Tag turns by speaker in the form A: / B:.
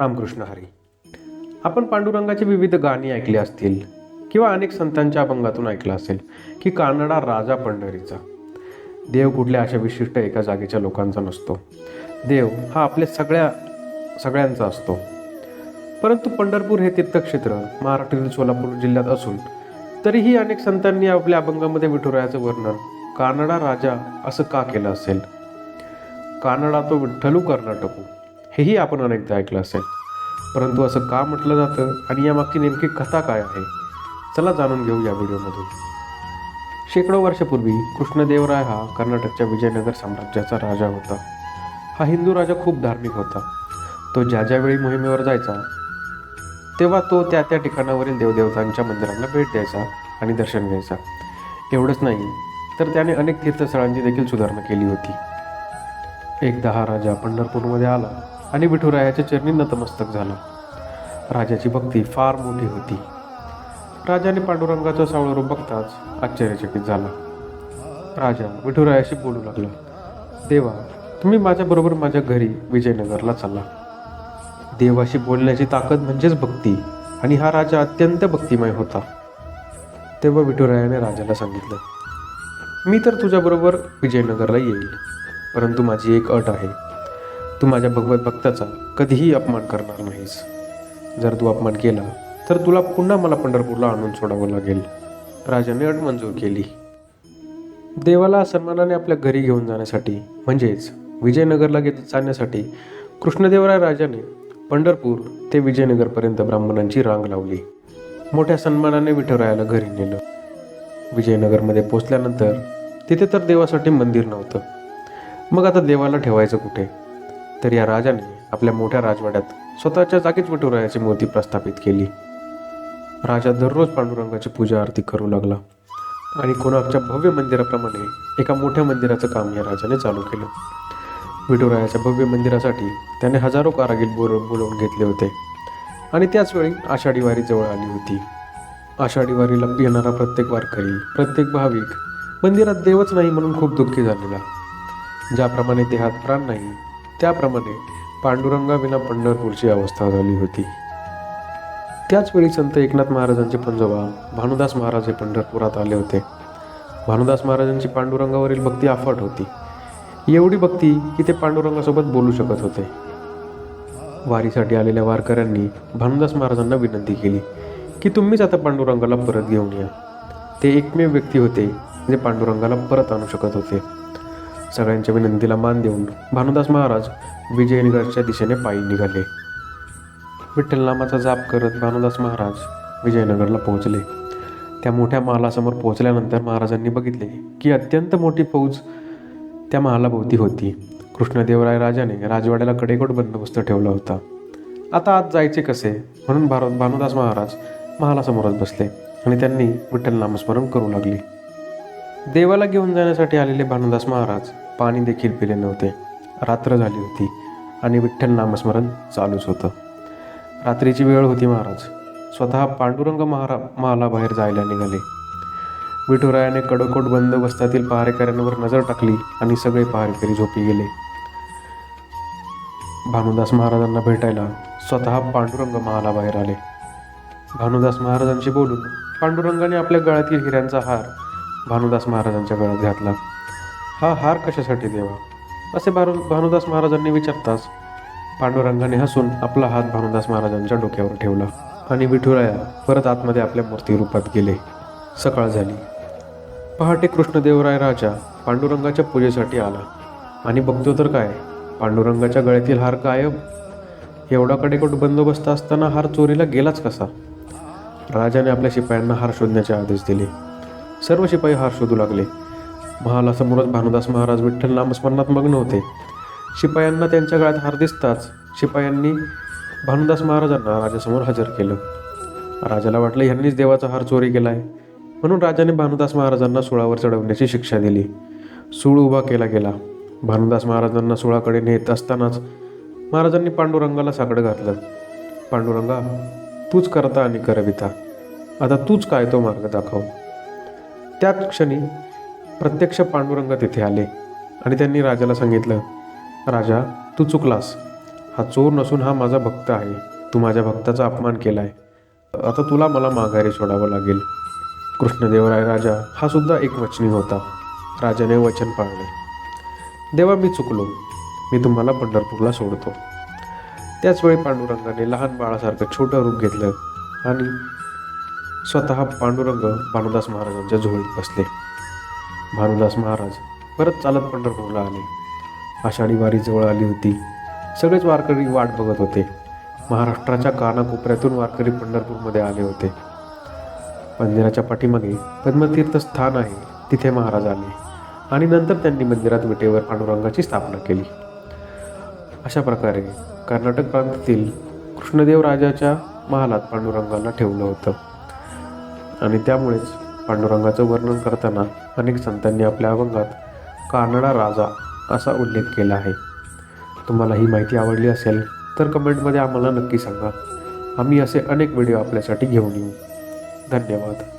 A: रामकृष्ण हरी. आपण पांडुरंगाची विविध गाणी ऐकली असतील किंवा अनेक संतांच्या अभंगातून ऐकलं असेल की कानडा राजा पंढरीचा. देव कुठल्या अशा विशिष्ट एका जागेच्या लोकांचा नसतो. देव हा आपल्या सगळ्या सगळ्यांचा असतो. परंतु पंढरपूर हे तीर्थक्षेत्र महाराष्ट्रातील सोलापूर जिल्ह्यात असून तरीही अनेक संतांनी आपल्या अभंगामध्ये विठुरायाचं वर्णन कानडा राजा असं का केलं असेल? कानडा तो विठ्ठलू कर्नाटकू. हेही आपण अनेकदा ऐकलं असेल. परंतु असं का म्हटलं जातं आणि यामागची नेमकी कथा काय आहे? चला जाणून घेऊ या व्हिडिओमधून. शेकडो वर्षापूर्वी कृष्णदेवराय हा कर्नाटकच्या विजयनगर साम्राज्याचा राजा होता. हा हिंदू राजा खूप धार्मिक होता. तो ज्या ज्यावेळी मोहिमेवर जायचा तेव्हा तो त्या त्या ठिकाणावरील देवदेवतांच्या मंदिरांना भेट द्यायचा आणि दर्शन घ्यायचा. एवढंच नाही तर त्याने अनेक तीर्थस्थळांची देखील सुधारणा केली होती. एकदा हा राजा पंढरपूरमध्ये आला आणि विठुरायाच्या चरणी नतमस्तक झालं. राजाची भक्ती फार मोठी होती. राजाने पांडुरंगाचं सावळरूप बघताच आश्चर्यचकित झाला. राजा विठुरायाशी बोलू लागला. देवा तुम्ही माझ्याबरोबर माझ्या घरी विजयनगरला चालला. देवाशी बोलण्याची ताकद म्हणजेच भक्ती आणि हा राजा अत्यंत भक्तिमय होता. तेव्हा विठुरायाने राजाला सांगितलं मी तर तुझ्याबरोबर विजयनगरला येईल परंतु माझी एक अट आहे. तू माझ्या भगवत भक्ताचा कधीही अपमान करणार नाहीस. जर तू अपमान केला तर तुला पुन्हा मला पंढरपूरला आणून सोडावं लागेल. राजाने अट मंजूर केली. देवाला सन्मानाने आपल्या घरी घेऊन जाण्यासाठी म्हणजेच विजयनगरला घेत जाण्यासाठी कृष्णदेवराय राजाने पंढरपूर ते विजयनगरपर्यंत ब्राह्मणांची रांग लावली. मोठ्या सन्मानाने विठुरायाला घरी नेलं. विजयनगरमध्ये पोचल्यानंतर तिथे तर देवासाठी मंदिर नव्हतं. मग आता देवाला ठेवायचं कुठे? तर या राजाने आपल्या मोठ्या राजवाड्यात स्वतःच्या जागीच विठुरायाची मूर्ती प्रस्थापित केली. राजा दररोज पांडुरंगाची पूजा आरती करू लागला आणि कोणाच्या भव्य मंदिराप्रमाणे एका मोठ्या मंदिराचं काम या राजाने चालू केलं. विठुरायाच्या भव्य मंदिरासाठी त्याने हजारो कारागीर बोल बोलवून घेतले होते आणि त्याचवेळी आषाढी वारी जवळ आली होती. आषाढी वारीला येणारा प्रत्येक वारकरी प्रत्येक भाविक मंदिरात देवच नाही म्हणून खूप दुःखी झालेला. ज्याप्रमाणे देहात प्राण नाही त्याप्रमाणे पांडुरंगाविना पंढरपूरची अवस्था झाली होती. त्याचवेळी संत एकनाथ महाराजांचे पंजोबा भानुदास महाराज हे पंढरपुरात आले होते. भानुदास महाराजांची पांडुरंगावरील भक्ती अफाट होती. एवढी भक्ती की ते पांडुरंगासोबत बोलू शकत होते. वारीसाठी आलेल्या वारकऱ्यांनी भानुदास महाराजांना विनंती केली की तुम्हीच आता पांडुरंगाला परत घेऊन या. ते एकमेव व्यक्ती होते जे पांडुरंगाला परत आणू शकत होते. सगळ्यांच्या विनंतीला मान देऊन भानुदास महाराज विजयनगरच्या दिशेने पायी निघाले. विठ्ठल नामाचा जाप करत भानुदास महाराज विजयनगरला पोहोचले. त्या मोठ्या महालासमोर पोहोचल्यानंतर महाराजांनी बघितले की अत्यंत मोठी फौज त्या महालाभोवती होती. कृष्णदेवराय राजाने राजवाड्याला कडेकोट बंदोबस्त ठेवला होता. आता आत जायचे कसे? म्हणून भारत भानुदास महाराज महालासमोरच बसले आणि त्यांनी विठ्ठल नामस्मरण करू लागले. देवाला घेऊन जाण्यासाठी आलेले भानुदास महाराज पाणी देखील पिले नव्हते. रात्र झाली होती आणि विठ्ठल नामस्मरण चालूच होतं. रात्रीची वेळ होती महाराज. स्वतः पांडुरंग महारा महालाबाहेर जायला निघाले. विठुरायाने कडकोट बंदोबस्तातील पहारेकऱ्यांवर नजर टाकली आणि सगळे पहारेकरी झोपी गेले. भानुदास महाराजांना भेटायला स्वतः पांडुरंग महालाबाहेर आले. भानुदास महाराजांशी बोलून पांडुरंगाने आपल्या गळ्यातील हिऱ्यांचा हार भानुदास महाराजांच्या गळ्यात घातला. हा हार कशासाठी देवा असे भानु भानुदास महाराजांनी विचारताच पांडुरंगाने हसून आपला हात भानुदास महाराजांच्या डोक्यावर ठेवला आणि विठुराया परत आतमध्ये आपल्या मूर्ती रूपात गेले. सकाळ झाली. पहाटे कृष्णदेवराय राजा पांडुरंगाच्या पूजेसाठी आला. आणि बघतो तर काय पांडुरंगाच्या गळ्यातील हार गायब एवढा कडेकोट बंदोबस्त असताना हार चोरीला गेलाच कसा? राजाने आपल्या शिपायांना हार शोधण्याचे आदेश दिले. सर्व शिपाई हार शोधू लागले. महालासमोरच भानुदास महाराज विठ्ठल नामस्मरणात मग्न होते. शिपायांना त्यांच्या गळ्यात हार दिसताच शिपायांनी भानुदास महाराजांना राजासमोर हजर केलं. राजाला वाटलं ह्यांनीच देवाचा हार चोरी केलाय. म्हणून राजाने भानुदास महाराजांना सुळावर चढवण्याची शिक्षा दिली. सूळ उभा केला गेला. भानुदास महाराजांना सुळाकडे नेत असतानाच महाराजांनी पांडुरंगाला साकडं घातलं. पांडुरंगा तूच करता आणि करविता. आता तूच काय तो मार्ग दाखव. त्याच क्षणी प्रत्यक्ष पांडुरंग तिथे आले आणि त्यांनी राजाला सांगितलं राजा तू चुकलास. हा चोर नसून हा माझा भक्त आहे. तू माझ्या भक्ताचा अपमान केला आहे आता तुला मला माघारी सोडावं लागेल. कृष्णदेवराय राजा हा सुद्धा एक वचनी होता. राजाने वचन पाळले. देवा मी चुकलो. मी तुम्हाला पंढरपूरला सोडतो. त्याचवेळी पांडुरंगाने लहान बाळासारखं छोटं रूप घेतलं आणि स्वतः पांडुरंग भानुदास महाराजांच्या झोळीत बसले. भानुदास महाराज परत चालत पंढरपूरला आले. आषाढी वारी जवळ आली होती. सगळेच वारकरी वाट बघत होते. महाराष्ट्राच्या कानाकोपऱ्यातून वारकरी पंढरपूरमध्ये आले होते. मंदिराच्या पाठीमागे पद्मतीर्थ स्थान आहे तिथे महाराज आले आणि नंतर त्यांनी मंदिरात विटेवर पांडुरंगाची स्थापना केली. अशा प्रकारे कर्नाटक प्रांतातील कृष्णदेव राजाच्या महालात पांडुरंगाला ठेवलं होतं. आणि त्यामुळेच पांडुरंगाचं वर्णन करताना अनेक संतांनी आपल्या अभंगात कानडा राजा असा उल्लेख केला आहे. तुम्हाला ही माहिती आवडली असेल तर कमेंटमध्ये आम्हाला नक्की सांगा. आम्ही असे अनेक व्हिडिओ आपल्यासाठी घेऊन येऊ. धन्यवाद.